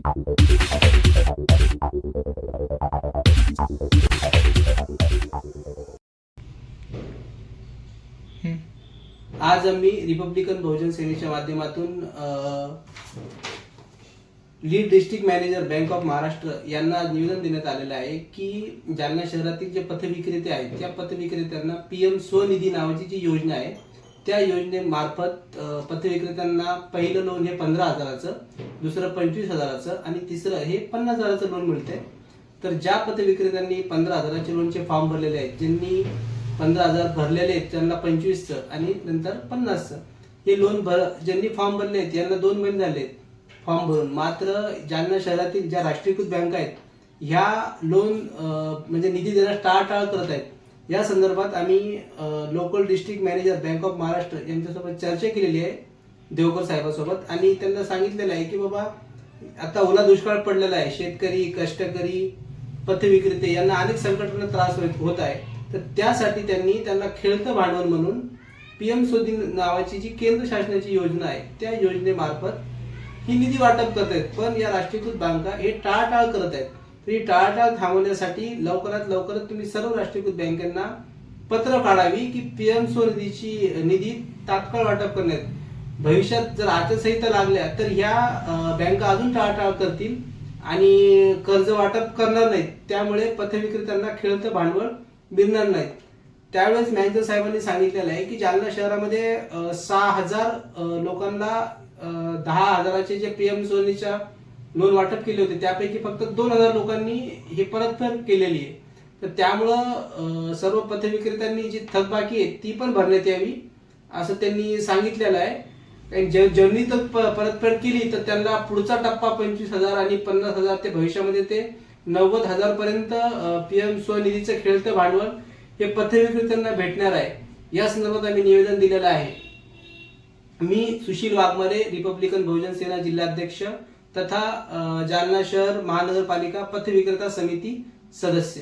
आज आम्ही रिपब्लिकन बहुजन सेनेच्या माध्यमातून lead district manager bank of Maharashtra यांना निवेदन देण्यात आलेलं आहे की जालना शहरातील जे पथविक्रेते आहेत त्या पथविक्रेत्यांना पीएम स्वनिधी नावाची जी योजना आहे त्या योजनेमार्फत पथविक्रेत्यांना पहिलं लोन हे पंधरा हजाराचं दुसरं पंचवीस हजाराचं आणि तिसरं हे पन्नास हजाराचं लोन मिळते तर ज्या पथविक्रेत्यांनी पंधरा हजाराचे लोनचे फॉर्म भरलेले आहेत ज्यांनी पंधरा हजार भरलेले आहेत त्यांना पंचवीसचं आणि नंतर पन्नासचं. हे लोन भर ज्यांनी फॉर्म भरले आहेत यांना दोन महिने झाले आहेत फॉर्म भरून. मात्र जालना शहरातील ज्या राष्ट्रीयकृत बँका आहेत ह्या लोन म्हणजे निधी देण्यास टाळाटाळ करत आहेत. या संदर्भात आम्ही local district manager bank of Maharashtra यांच्यासोबत चर्चा केलेली आहे देवकर साहेबासोबत. आणि त्यांना सांगितलेलं आहे की बाबा आता ओला दुष्काळ पडलेला आहे. शेतकरी कष्टकरी पथविक्रेते यांना अनेक संकटांना त्रास होत- होत आहे. तर त्यासाठी त्यांनी त्यांना खेळतं भांडवल म्हणून पीएम सोदी नावाची जी केंद्र शासनाची योजना आहे त्या योजनेमार्फत ही निधी वाटप करत आहेत पण या राष्ट्रीयकृत बँका हे टाळाटाळ करत आहेत. तर ही टाळाटाळ थांबवण्यासाठी लवकरात लवकरात तुम्ही सर्व राष्ट्रीयकृत बँकांना पत्र काढावी की पीएम स्वनिधीची निधी तात्काळ वाटप करण्यात. भविष्यात जर आचारसंहिता लागल्या तर ह्या बँका अजून टाळाटाळ करतील आणि कर्ज वाटप करणार नाहीत. त्यामुळे पथविक्रेत्यांना खेळतं भांडवल मिळणार नाहीत. त्यावेळेस मॅनेजर साहेबांनी सांगितलेलं आहे की जालना शहरामध्ये सहा हजार लोकांना दहा हजाराचे जे पीएम सोनीच्या लोन वाटप केले होते. त्यापैकी फक्त दोन हजार लोकांनी हे परतफेड केलेली आहे. तर त्यामुळं सर्व पथविक्रेत्यांनी जी थकबाकी आहे ती पण भरण्यात यावी असं त्यांनी सांगितलेलं आहे. कारण जे- ज्यांनी तर प- परतफेड केली तर त्यांना पुढचा टप्पा पंचवीस हजार आणि पन्नास हजार ते भविष्यामध्ये ते नव्वद हजार पर्यंत पीएम स्वनिधीचं खेळतं भांडवल हे पथविक्रेत्यांना भेटणार आहे. या संदर्भात आम्ही निवेदन दिलेलं आहे. मी सुशील वाघमारे रिपब्लिकन बहुजन सेना जिल्हाध्यक्ष तथा जालना शहर महानगरपालिका पथविक्रेता समिती सदस्य।